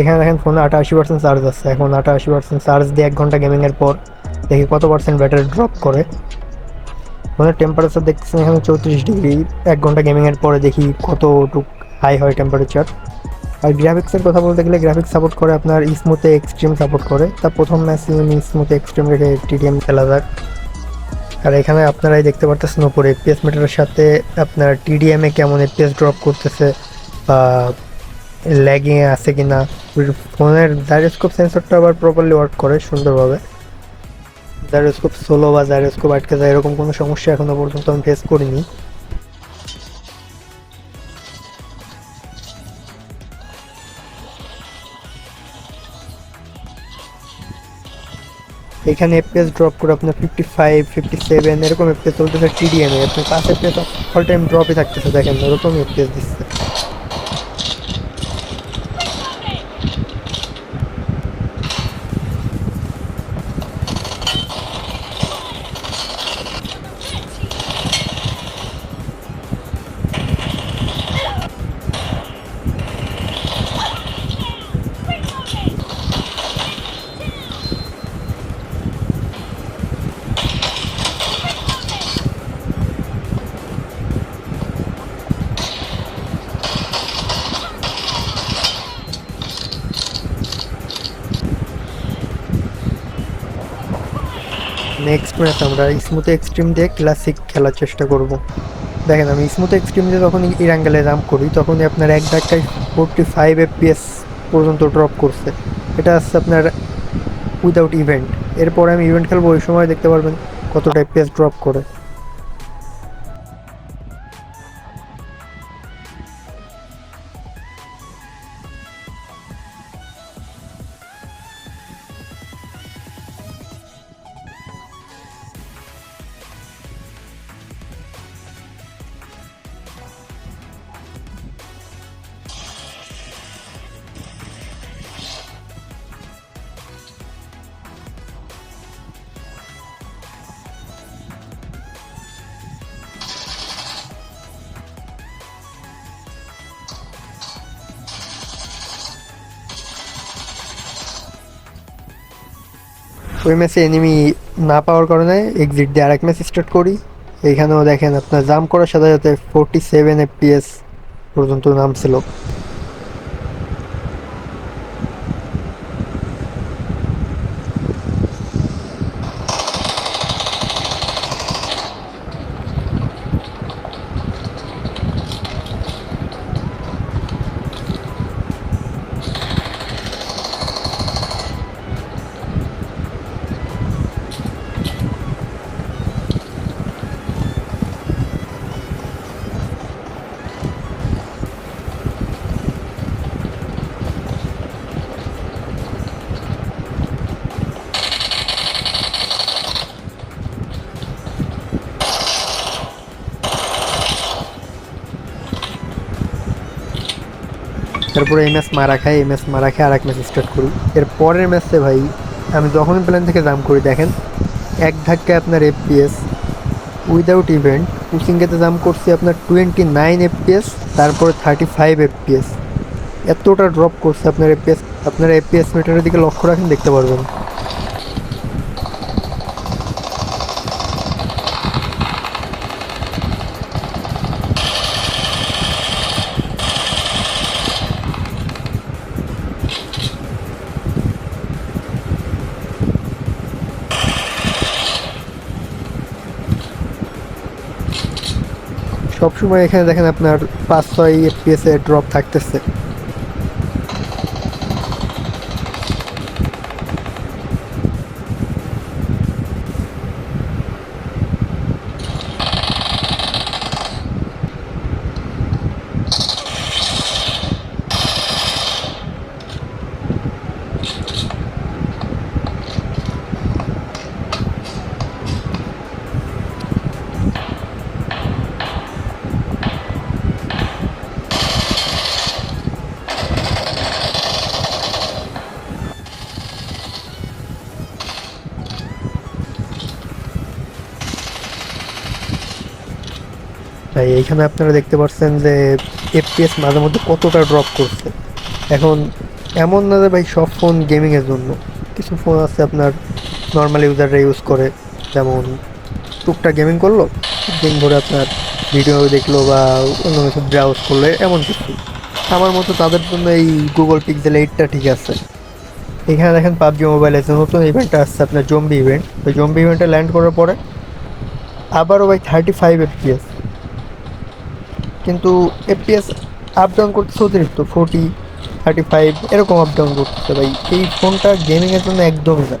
এখানে দেখেন ফোনে আটাশি পার্সেন্ট চার্জ আছে। এখন আটাশি পার্সেন্ট চার্জ দিয়ে এক ঘণ্টা গেমিংয়ের পর দেখি কত পার্সেন্ট ব্যাটারি ড্রপ করে। ফোনের টেম্পারেচার দেখতেছেন এখানে চৌত্রিশ ডিগ্রি এক ঘণ্টা গেমিংয়ের পরে দেখি কতটুক হাই হয় টেম্পারেচার আর গ্রাফিক্সের কথা বলতে গেলে গ্রাফিক্স সাপোর্ট করে, আপনার স্মুথে এক্সট্রিম সাপোর্ট করে। তা প্রথম ম্যাচ আমি স্মুথে এক্সট্রিম রেখে টিডিএম খেলা যাক। আর এখানে আপনারাই দেখতে পারতেছেন উপরে এফপিএস মিটারের সাথে আপনার টিডিএমে কেমন এফপিএস ড্রপ করতেছে বা ল্যাগিং আছে কি না ফোনের জাইরোস্কোপ সেন্সরটা আবার প্রপারলি ওয়ার্ক করে সুন্দরভাবে। জাইরোস্কোপ সোলো বা জাইরোস্কোপ আটকে যায়, এরকম কোনো সমস্যা এখনও পর্যন্ত আমি ফেস করিনি। এখানে এফপিএস ড্রপ করে আপনার ফিফটি ফাইভ ফিফটি সেভেন এরকম এফপিএস চলতেছে টিডিএম আপনি পাঁচ এফপিএস অল টাইম ড্রপই থাকতেছে, দেখেন এরকম এফপিএস দিচ্ছে। নেক্সট ম্যাচ আমরা স্মুথ এক্সট্রিম দিয়ে ক্লাসিক খেলার চেষ্টা করব। দেখেন, আমি স্মুথ এক্সট্রিম দিয়ে যখন ইরাঙ্গেলে রাম করি, তখনই আপনার এক ধাক্কায় ফোরটি ফাইভ এফপিএস পর্যন্ত ড্রপ করছে। এটা আসছে আপনার উইদাউট ইভেন্ট এরপরে আমি ইভেন্ট খেলব, ওই সময় দেখতে পারবেন কতটা এফপিএস ড্রপ করে। ওই ম্যাচে এনিমি না পাওয়ার কারণে এক্সিট দিয়ে আরেক ম্যাচ স্টার্ট করি। এখানেও দেখেন আপনার জাম্প করার সাথে সাথে ফোরটি সেভেন এফপিএস পর্যন্ত নামছিল। তারপরে এই ম্যাচ মারা খাই, এই ম্যাচ মারা খাই আর এক ম্যাচ স্টার্ট করি। এর পরের ম্যাচে ভাই, আমি যখনই প্ল্যান থেকে জাম্প করি, দেখেন, এক ধাক্কায় আপনার এফপিএস উইদাউট ইভেন্ট পুসিংয়েতে জাম্প করছি আপনার টোয়েন্টি নাইন এফপিএস তারপরে থার্টি ফাইভ এফপিএস এতটা ড্রপ করছে আপনার এফপিএস আপনার এফপিএস মিটারের দিকে লক্ষ্য রাখেন, দেখতে পারবেন। সবসময় এখানে দেখেন আপনার পাঁচ ছয় এফপিএস এর ড্রপ থাকতেছে। তাই এইখানে আপনারা দেখতে পাচ্ছেন যে এফপিএস মাঝে মধ্যে কতটা ড্রপ করছে। এখন এমন না যে ভাই, সব ফোন গেমিংয়ের জন্য। কিছু ফোন আছে আপনার নর্মাল ইউজাররা ইউজ করে, যেমন টুকটাক গেমিং করল, দিন ধরে আপনার ভিডিও দেখল বা অন্য কিছু ব্রাউজ করল, এমন কিছু। আমার মতো তাদের জন্য এই গুগল পিক্সেল এইটটা ঠিক আছে। এখানে দেখেন পাবজি মোবাইল আছে নতুন ইভেন্টটা আসছে আপনার জম্বি ইভেন্ট ওই জম্বি ইভেন্টে ল্যান্ড করার পরে আবারও ভাই থার্টি ফাইভ এফপিএস কিন্তু এফপিএস আপ ডাউন করতেছে অতিরিক্ত ফোর্টি থার্টি ফাইভ এরকম আপ ডাউন করতেছে ভাই। এই ফোনটা গেমিংয়ের জন্য একদমই না।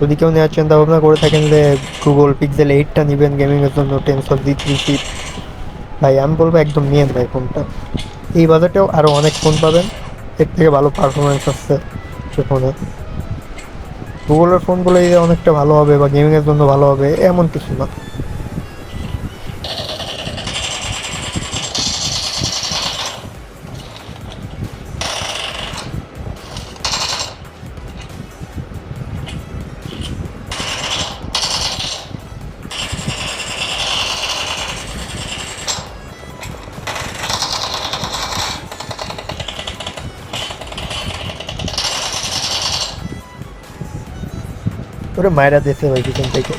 যদি কেউ নেওয়ার চিন্তা ভাবনা করে থাকেন যে গুগল পিক্সেল এইটটা নেবেন গেমিংয়ের জন্য টেনসর জি থ্রি সিট ভাই, আমি বলব একদম নিয়েন ভাই ফোনটা এই বাজেটেও আরও অনেক ফোন পাবেন। এর থেকে ভালো পারফরমেন্স আসছে সে ফোনে গুগলের ফোনগুলো অনেকটা ভালো হবে বা গেমিংয়ের জন্য ভালো হবে, এমন কিছু না। ওরে মায়েরা দিয়েছে ভাই পিছন থেকে।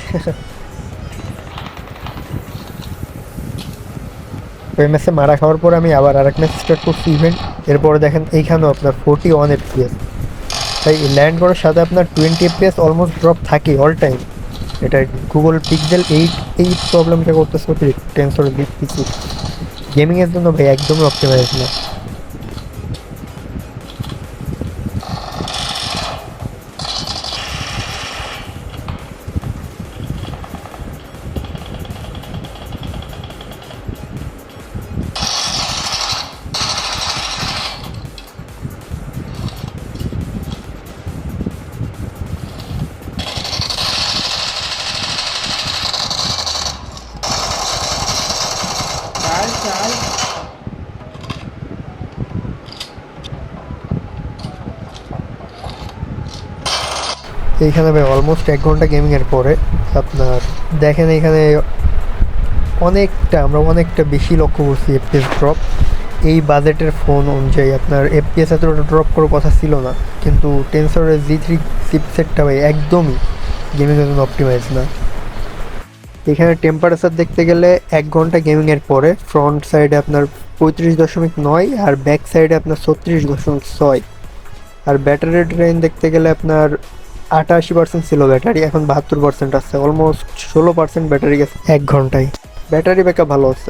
ওই ম্যাচে মারা খাওয়ার পর আমি আবার আরেক ম্যাচ স্টার্ট করছি ইভেন্ট এরপরে দেখেন এইখানেও আপনার ফোর্টি ওয়ান এফপিএস তাই ল্যান্ড করার সাথে আপনার টোয়েন্টি এফপিএস অলমোস্ট ড্রপ থাকে অল টাইম এটা গুগল পিক্সেল এইট এই প্রবলেমটা করতেছে অতিরিক্ত টেন্সর বিগ পিসি গেমিংয়ের জন্য ভাই একদমই অপটিমাইজ না। এইখানে ভাই অলমোস্ট এক ঘণ্টা গেমিংয়ের পরে আপনার দেখেন এখানে অনেকটা, আমরা অনেকটা বেশি লক্ষ্য করছি এফপিএস ড্রপ এই বাজেটের ফোন অনুযায়ী আপনার এফপিএস এতটা ড্রপ করার কথা ছিল না, কিন্তু টেন্সরের জি থ্রি চিপসেটটা ভাই একদমই গেমিংয়ের জন্য অপটিমাইজ না। এখানে টেম্পারেচার দেখতে গেলে এক ঘণ্টা গেমিংয়ের পরে ফ্রন্ট সাইডে আপনার পঁয়ত্রিশ দশমিক নয় আর ব্যাক সাইডে আপনার ছত্রিশ দশমিক ছয়। আর ব্যাটারি ড্রেন দেখতে গেলে আপনার আটাশি পার্সেন্ট ছিল ব্যাটারি এখন বাহাত্তর পার্সেন্ট আসছে অলমোস্ট ষোলো পার্সেন্ট ব্যাটারি গেছে। এক ঘন্টায়। ব্যাটারি ব্যাকআপ ভালো আছে।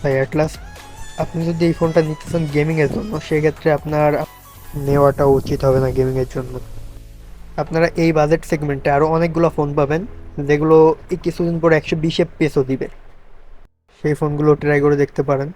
ভাই অ্যাট লাস্ট আপনি যদি এই ফোনটা নিতে চান গেমিংয়ের জন্য সেক্ষেত্রে আপনার নেওয়াটা উচিত হবে না গেমিংয়ের জন্য। আপনারা এই বাজেট সেগমেন্টে আরও অনেকগুলো ফোন পাবেন যেগুলো কিছুদিন পরে একশো বিশ এফপিএসও দিবে। সেই ফোনগুলো ট্রাই করে দেখতে পারেন।